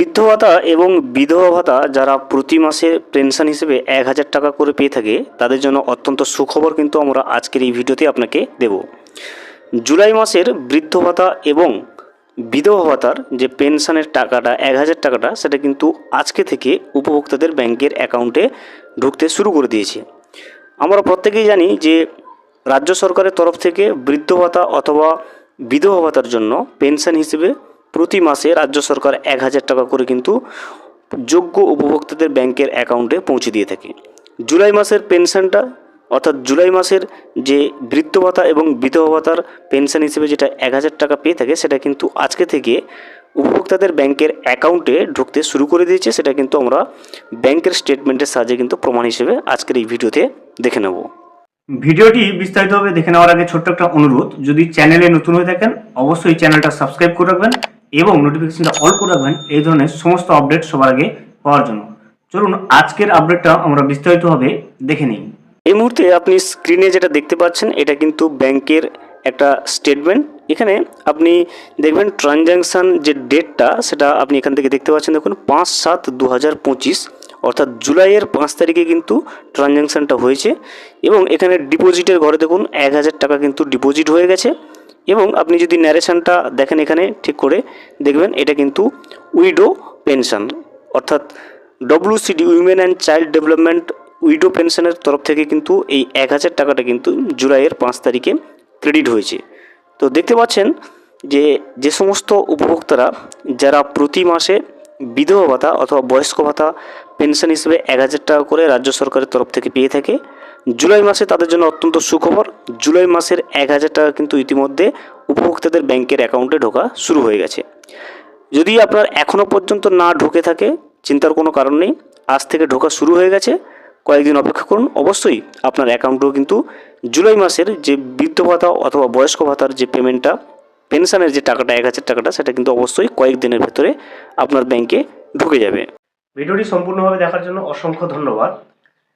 বৃদ্ধ ভাতা এবং বিধবা ভাতা যারা প্রতি মাসে পেনশন হিসেবে এক হাজার টাকা করে পেয়ে থাকে, তাদের জন্য অত্যন্ত সুখবর কিন্তু আমরা আজকের এই ভিডিওতে আপনাকে দেব। জুলাই মাসের বৃদ্ধ ভাতা এবং বিধবা ভাতার যে পেনশনের টাকাটা, এক হাজার টাকাটা, সেটা কিন্তু আজকে থেকে উপভোক্তাদের ব্যাংকের অ্যাকাউন্টে ঢুকতে শুরু করে দিয়েছে। আমরা প্রত্যেকেই জানি যে রাজ্য সরকারের তরফ থেকে বৃদ্ধ ভাতা অথবা বিধবা ভাতার জন্য পেনশন হিসেবে প্রতি মাসে রাজ্য সরকার এক হাজার টাকা করে কিন্তু যোগ্য উপভোক্তাদের ব্যাংকের অ্যাকাউন্টে পৌঁছে দিয়ে থাকে। জুলাই মাসের পেনশনটা, অর্থাৎ জুলাই মাসের যে বৃদ্ধ ভাতা এবং বিধবা ভাতার পেনশন হিসেবে যেটা এক হাজার টাকা পেয়ে থাকে, সেটা কিন্তু আজকে থেকে উপভোক্তাদের ব্যাংকের অ্যাকাউন্টে ঢুকতে শুরু করে দিয়েছে। সেটা কিন্তু আমরা ব্যাংকের স্টেটমেন্টের সাহায্যে কিন্তু প্রমাণ হিসেবে আজকের এই ভিডিওতে দেখে নেব। ভিডিওটি বিস্তারিতভাবে দেখে নেওয়ার আগে ছোট্ট একটা অনুরোধ, যদি চ্যানেলে নতুন হয়ে থাকেন, অবশ্যই চ্যানেলটা সাবস্ক্রাইব করে রাখবেন। এবং নোটিফিকেশনটা অল করে রাখবেন, এই ধরনের সমস্ত আপডেট সবার আগে পাওয়ার জন্য। চলুন, আজকের আপডেটটা আমরা বিস্তারিতভাবে দেখে নিই। এই মুহূর্তে আপনি স্ক্রিনে যেটা দেখতে পাচ্ছেন, এটা কিন্তু ব্যাংকের একটা স্টেটমেন্ট এখানে আপনি দেখবেন ট্রানজ্যাকশান যে ডেটটা সেটা আপনি এখান থেকে দেখতে পাচ্ছেন, দেখুন, পাঁচ সাত দু হাজার পঁচিশ, অর্থাৎ জুলাইয়ের পাঁচ তারিখে কিন্তু ট্রানজ্যাকশানটা হয়েছে। এবং এখানে ডিপোজিটের ঘরে দেখুন, এক হাজার টাকা কিন্তু ডিপোজিট হয়ে গেছে। এবং আপনি যদি ন্যারেশনটা দেখেন এখানে ঠিক করে দেখবেন, এটা কিন্তু উইডো পেনশন অর্থাৎ WCD women and child development widow পেনশনের তরফ থেকে কিন্তু এই এক হাজার টাকাটা কিন্তু জুলাইয়ের পাঁচ তারিখে ক্রেডিট হয়েছে। তো দেখতে পাচ্ছেন যে যে সমস্ত উপভোক্তারা যারা প্রতি মাসে বিধবা ভাতা অথবা বয়স্ক ভাতা পেনশন হিসেবে এক হাজার টাকা করে রাজ্য সরকারের তরফ থেকে পেয়ে থাকে জুলাই মাসে তাদের জন্য অত্যন্ত সুখবর। জুলাই মাসের এক হাজার টাকা কিন্তু ইতিমধ্যে উপভোক্তাদের ব্যাংকের অ্যাকাউন্টে ঢোকা শুরু হয়ে গেছে। যদি আপনার এখনও পর্যন্ত না ঢুকে থাকে, চিন্তার কোনো কারণ নেই। আজ থেকে ঢোকা শুরু হয়ে গেছে। কয়েকদিন অপেক্ষা করুন। অবশ্যই আপনার অ্যাকাউন্টেও কিন্তু জুলাই মাসের যে বৃদ্ধ ভাতা অথবা বয়স্ক ভাতার যে পেমেন্টটা, পেনশনের যে টাকাটা, এক হাজার টাকাটা, সেটা কিন্তু অবশ্যই কয়েকদিনের ভেতরে আপনার ব্যাংকে ঢুকে যাবে। ভিডিওটি সম্পূর্ণভাবে দেখার জন্য অসংখ্য ধন্যবাদ।